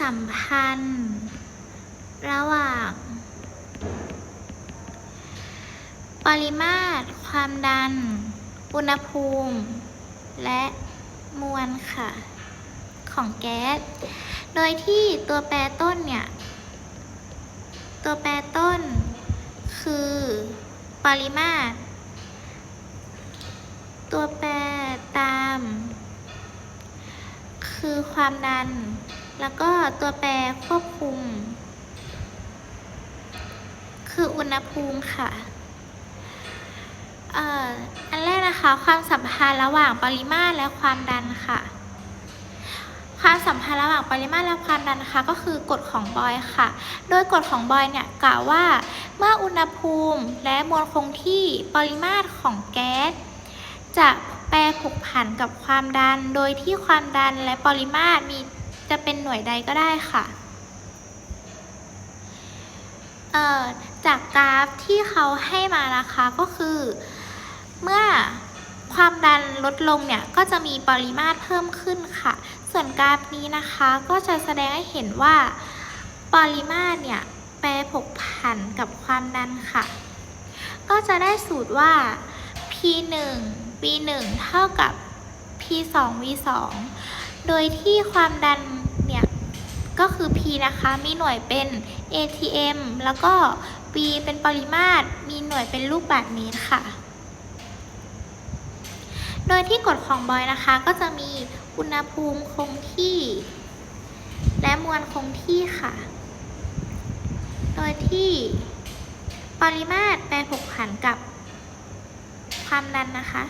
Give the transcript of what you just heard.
สัมพันธ์ ระหว่าง ปริมาตร ความดัน อุณหภูมิ และมวลค่ะ ของแก๊ส โดยที่ตัวแปรต้นเนี่ย ตัวแปรต้น คือ ปริมาตร ตัวแปรตาม คือความดัน แล้วก็ตัวแปรควบคุม คืออุณหภูมิค่ะเอ่ออันแรกนะคะความสัมพันธ์ระหว่างปริมาตรและความดันค่ะ ความสัมพันธ์ระหว่างปริมาตรและความดันนะคะก็คือกฎของบอยค่ะ โดยกฎของบอยเนี่ยกล่าวว่า เมื่ออุณหภูมิและมวลคงที่ปริมาตรของแก๊สจะแปรผกผันกับความดัน โดยที่ความดันและปริมาตรมี จะเป็นหน่วยใดก็ได้ค่ะเอ่อจากกราฟที่เขาให้มานะคะก็คือ เมื่อความดันลดลงเนี่ยก็จะมีปริมาตรเพิ่มขึ้นค่ะ ส่วนกราฟนี้นะคะก็จะแสดงให้เห็นว่าปริมาตรเนี่ยแปรผกผันกับความดันค่ะ ก็จะได้สูตรว่า p 1 v 1เท่ากับ p 2 v 2 โดยที่ความดันเนี่ยก็คือ p นะคะมีหน่วยเป็น atm แล้วก็ v เป็นปริมาตร มีหน่วยเป็นลูกบาศก์เมตรค่ะ โดยที่กฎของบอยนะคะก็จะมีอุณหภูมิคงที่ และมวลคงที่ค่ะ โดยที่ปริมาตรแปรผกผันกับความดันนะคะ